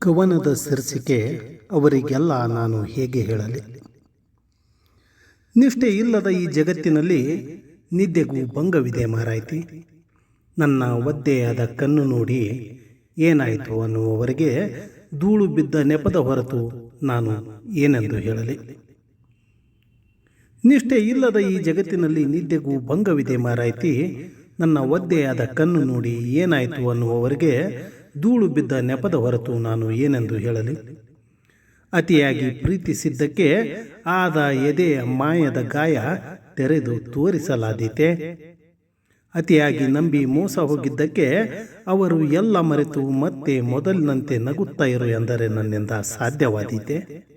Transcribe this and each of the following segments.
ಕವನದ ಶೀರ್ಷಿಕೆ, ಅವರಿಗೆಲ್ಲ ನಾನು ಹೇಗೆ ಹೇಳಲಿ? ನಿಷ್ಠೆ ಇಲ್ಲದ ಈ ಜಗತ್ತಿನಲ್ಲಿ ನಿದ್ದೆಗೂ ಭಂಗವಿದೆ ಮಾರಾಯ್ತಿ. ನನ್ನ ಒದ್ದೆಯಾದ ಕಣ್ಣು ನೋಡಿ ಏನಾಯಿತು ಅನ್ನುವವರಿಗೆ ಧೂಳು ಬಿದ್ದ ನೆಪದ ಹೊರತು ನಾನು ಏನೆಂದು ಹೇಳಲಿ? ನಿಷ್ಠೆ ಇಲ್ಲದ ಈ ಜಗತ್ತಿನಲ್ಲಿ ನಿದ್ದೆಗೂ ಭಂಗವಿದೆ ಮಾರಾಯ್ತಿ. ನನ್ನ ಒದ್ದೆಯಾದ ಕಣ್ಣು ನೋಡಿ ಏನಾಯಿತು ಅನ್ನುವವರಿಗೆ ಧೂಳು ಬಿದ್ದ ನೆಪದ ಹೊರತು ನಾನು ಏನೆಂದು ಹೇಳಲಿ? ಅತಿಯಾಗಿ ಪ್ರೀತಿಸಿದ್ದಕ್ಕೆ ಆದ ಎದೆಯ ಮಾಯದ ಗಾಯ ತೆರೆದು ತೋರಿಸಲಾದೀತೆ. ಅತಿಯಾಗಿ ನಂಬಿ ಮೋಸ ಹೋಗಿದ್ದಕ್ಕೆ ಅವರು ಎಲ್ಲ ಮರೆತು ಮತ್ತೆ ಮೊದಲಿನಂತೆ ನಗುತ್ತಾ ಇರು ಎಂದರೆ ನನ್ನಿಂದ ಸಾಧ್ಯವಾದೀತೆ.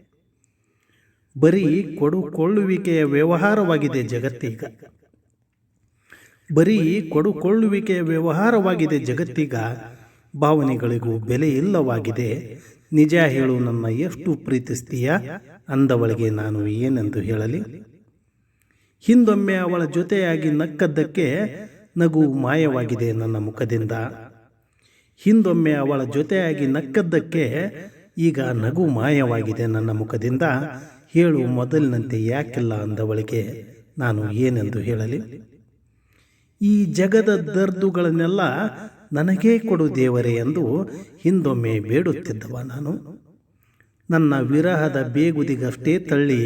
ಬರೀ ಕೊಡುಕೊಳ್ಳುವಿಕೆಯ ವ್ಯವಹಾರವಾಗಿದೆ ಜಗತ್ತೀಗ. ಬರೀ ಕೊಡುಕೊಳ್ಳುವಿಕೆಯ ವ್ಯವಹಾರವಾಗಿದೆ ಜಗತ್ತೀಗ. ಭಾವನೆಗಳಿಗೂ ಬೆಲೆ ಇಲ್ಲವಾಗಿದೆ. ನಿಜ ಹೇಳು ನನ್ನ ಎಷ್ಟು ಪ್ರೀತಿಸ್ತೀಯ? ಅಂದವಳಿಗೆ ನಾನು ಏನೆಂದು ಹೇಳಲಿ? ಹಿಂದೊಮ್ಮೆ ಅವಳ ಜೊತೆಯಾಗಿ ನಕ್ಕದ್ದಕ್ಕೆ ನಗು ಮಾಯವಾಗಿದೆ ನನ್ನ ಮುಖದಿಂದ. ಹಿಂದೊಮ್ಮೆ ಅವಳ ಜೊತೆಯಾಗಿ ನಕ್ಕದ್ದಕ್ಕೆ ಈಗ ನಗು ಮಾಯವಾಗಿದೆ ನನ್ನ ಮುಖದಿಂದ. ಹೇಳು ಮೊದಲಿನಂತೆ ಯಾಕಿಲ್ಲ ಅಂದವಳಿಗೆ ನಾನು ಏನೆಂದು ಹೇಳಲಿ? ಈ ಜಗದ ದರ್ದುಗಳನ್ನೆಲ್ಲ ನನಗೇ ಕೊಡು ದೇವರೇ ಎಂದು ಹಿಂದೊಮ್ಮೆ ಬೇಡುತ್ತಿದ್ದವ ನಾನು. ನನ್ನ ವಿರಹದ ಬೇಗುದಿಗಷ್ಟೇ ತಳ್ಳಿ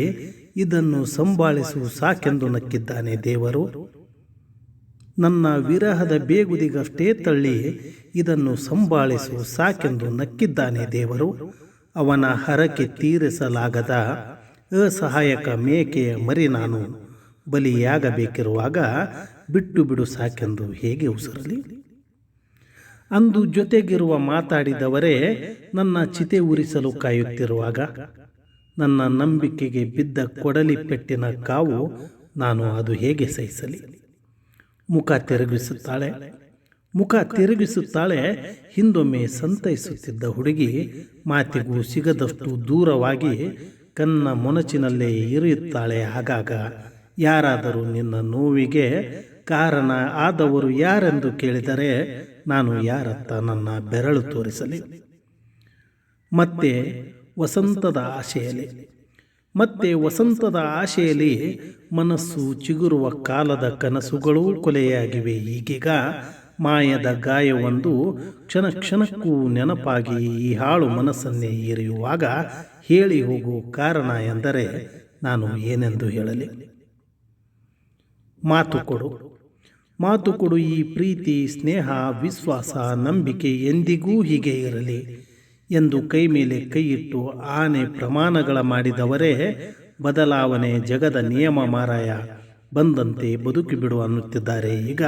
ಇದನ್ನು ಸಂಭಾಳಿಸು ಸಾಕೆಂದು ನಕ್ಕಿದ್ದಾನೆ ದೇವರು. ನನ್ನ ವಿರಹದ ಬೇಗುದಿಗಷ್ಟೇ ತಳ್ಳಿ ಇದನ್ನು ಸಂಭಾಳಿಸು ಸಾಕೆಂದು ನಕ್ಕಿದ್ದಾನೆ ದೇವರು. ಅವನ ಹರಕೆ ತೀರಿಸಲಾಗದ ಅಸಹಾಯಕ ಮೇಕೆಯ ಮರಿ ನಾನು ಬಲಿಯಾಗಬೇಕಿರುವಾಗ ಬಿಟ್ಟು ಬಿಡು ಸಾಕೆಂದು ಹೇಗೆ ಉಸಿರಲಿ. ಅಂದು ಜೊತೆಗಿರುವ ಮಾತಾಡಿದವರೇ ನನ್ನ ಚಿತೆ ಉರಿಸಲು ಕಾಯುತ್ತಿರುವಾಗ ನನ್ನ ನಂಬಿಕೆಗೆ ಬಿದ್ದ ಕೊಡಲಿ ಪೆಟ್ಟಿನ ಕಾವು ನಾನು ಅದು ಹೇಗೆ ಸಹಿಸಲಿ? ಮುಖ ತಿರುಗಿಸುತ್ತಾಳೆ. ಮುಖ ತಿರುಗಿಸುತ್ತಾಳೆ. ಹಿಂದೊಮ್ಮೆ ಸಂತೈಸುತ್ತಿದ್ದ ಹುಡುಗಿ ಮಾತಿಗೂ ಸಿಗದಷ್ಟು ದೂರವಾಗಿ ಕನ್ನ ಮೊನಚಿನಲ್ಲೇ ಇರಿಯುತ್ತಾಳೆ. ಆಗಾಗ ಯಾರಾದರೂ ನಿನ್ನ ನೋವಿಗೆ ಕಾರಣ ಆದವರು ಯಾರೆಂದು ಕೇಳಿದರೆ ನಾನು ಯಾರತ್ತ ನನ್ನ ಬೆರಳು ತೋರಿಸಲಿ? ಮತ್ತೆ ವಸಂತದ ಆಶೆಯಲ್ಲಿ? ಮತ್ತೆ ವಸಂತದ ಆಶೆಯಲ್ಲಿ ಮನಸ್ಸು ಚಿಗುರುವ ಕಾಲದ ಕನಸುಗಳೂ ಕೊಲೆಯಾಗಿವೆ. ಈಗೀಗ ಮಾಯದ ಗಾಯವೊಂದು ಕ್ಷಣ ಕ್ಷಣಕ್ಕೂ ನೆನಪಾಗಿ ಈ ಹಾಳು ಮನಸ್ಸನ್ನೇ ಏರಿಯುವಾಗ ಹೇಳಿ ಹೋಗುವ ಕಾರಣ ಎಂದರೆ ನಾನು ಏನೆಂದು ಹೇಳಲಿ? ಮಾತು ಕೊಡು. ಮಾತು ಕೊಡು ಈ ಪ್ರೀತಿ, ಸ್ನೇಹ, ವಿಶ್ವಾಸ, ನಂಬಿಕೆ ಎಂದಿಗೂ ಹೀಗೆ ಇರಲಿ ಎಂದು ಕೈ ಮೇಲೆ ಕೈಯಿಟ್ಟು ಆನೆ ಪ್ರಮಾಣಗಳ ಮಾಡಿದವರೇ, ಬದಲಾವಣೆ ಜಗದ ನಿಯಮ ಮಾರಾಯ, ಬಂದಂತೆ ಬದುಕಿ ಬಿಡು ಅನ್ನುತ್ತಿದ್ದಾರೆ. ಈಗ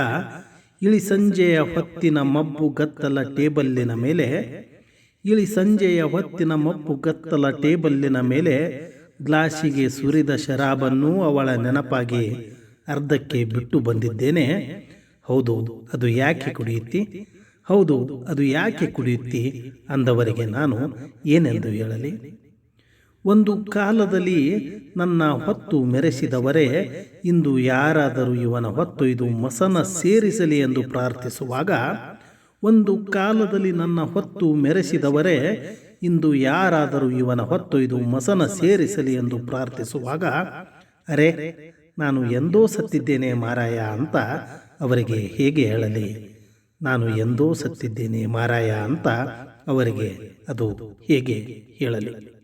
ಇಳಿ ಸಂಜೆಯ ಹೊತ್ತಿನ ಮಬ್ಬು ಗತ್ತಲ ಟೇಬಲ್ಲಿನ ಮೇಲೆ, ಇಳಿ ಸಂಜೆಯ ಹೊತ್ತಿನ ಮಬ್ಬು ಗತ್ತಲ ಟೇಬಲ್ಲಿನ ಮೇಲೆ ಗ್ಲಾಸಿಗೆ ಸುರಿದ ಶರಾಬನ್ನು ಅವಳ ನೆನಪಾಗಿ ಅರ್ಧಕ್ಕೆ ಬಿಟ್ಟು ಬಂದಿದ್ದೇನೆ. ಹೌದು, ಅದು ಯಾಕೆ ಕುಡಿಯುತ್ತಿ? ಹೌದು, ಅದು ಯಾಕೆ ಕುಡಿಯುತ್ತಿ ಅಂದವರಿಗೆ ನಾನು ಏನೆಂದು ಹೇಳಲಿ? ಒಂದು ಕಾಲದಲ್ಲಿ ನನ್ನ ಹೊತ್ತು ಮೆರೆಸಿದವರೇ, ಇಂದು ಯಾರಾದರೂ ಇವನ ಹೊತ್ತು ಇದು ಮಸನ ಸೇರಿಸಲಿ ಎಂದು ಪ್ರಾರ್ಥಿಸುವಾಗ, ಒಂದು ಕಾಲದಲ್ಲಿ ನನ್ನ ಹೊತ್ತು ಮೆರೆಸಿದವರೇ, ಇಂದು ಯಾರಾದರೂ ಇವನ ಹೊತ್ತು ಇದು ಮಸನ ಸೇರಿಸಲಿ ಎಂದು ಪ್ರಾರ್ಥಿಸುವಾಗ, ಅರೆ ನಾನು ಎಂದೋ ಸತ್ತಿದ್ದೇನೆ ಮಾರಾಯ ಅಂತ ಅವರಿಗೆ ಹೇಗೆ ಹೇಳಲಿ? ನಾನು ಎಂದೋ ಸತ್ತಿದ್ದೇನೆ ಮಾರಾಯ ಅಂತ ಅವರಿಗೆ ಅದು ಹೇಗೆ ಹೇಳಲಿ?